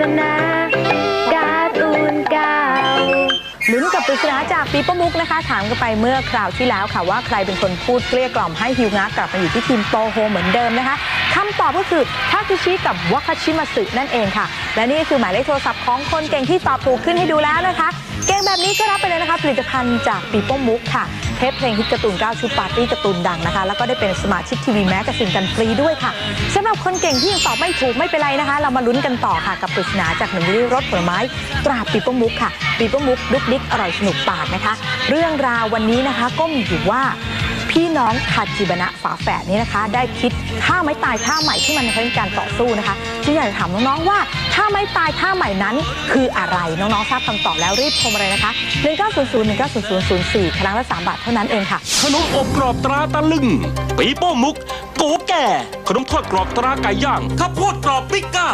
ษณาการ์ตูนเก่าลุ้นกับปริศนาจากปีโป้มุกนะคะ ถามกันไปเมื่อคราวที่แล้วค่ะว่าใครเป็นคนพูดเกลี้ยกล่อมให้ฮิวงะกลับมาอยู่ที่ทีมโตโฮเหมือนเดิมนะคะคำตอบก็คือทาคิชิกับวาคาชิมาสึนั่นเองค่ะ และนี่คือหมายเลขโทรศัพท์ของคนเก่งที่ตอบถูกขึ้นให้ดูแล้วนะคะ เก่งแบบนี้ก็รับไปเลยนะคะ ผลิตภัณฑ์จากปีโป้มุกค่ะ เทปเพลงฮิตการ์ตูน9ชุดปาร์ตี้การ์ตูนดังนะคะ แล้วก็ได้เป็นสมาชิกทีวีแมกกาซินกันฟรีด้วยค่ะสำหรับคนเก่งที่ยังตอบไม่ถูกไม่เป็นไรนะคะ เรามาลุ้นกันต่อค่ะกับปริศนาจากหนึ่งวิรถผลไม้ตราปีโป้มุกค่ะปีโป้มุกดุกดิกอร่อยสนุกปากนะคะ เรื่องราววันนี้นะคะก็มีอยู่ว่า พี่น้องคาจิบนะฝาแฝดนี้นะคะ ได้คิดท่าไม้ตายท่าใหม่ที่มันเป็นการต่อสู้นะคะจึงอยากจะถามน้องๆว่าท่าไม้ตายท่าใหม่นั้น คืออะไรน้องๆทราบคำตอบแล้วรีบโทรมาเลยนะคะ1900 190004ครั้งละ3บาทเท่านั้นเองค่ะ ขนมอบกรอบตราตะลึงปีโป้มุกโกแก่ ขนมทอดกรอบตราไก่ย่างข้าวโพดกรอบปิก้า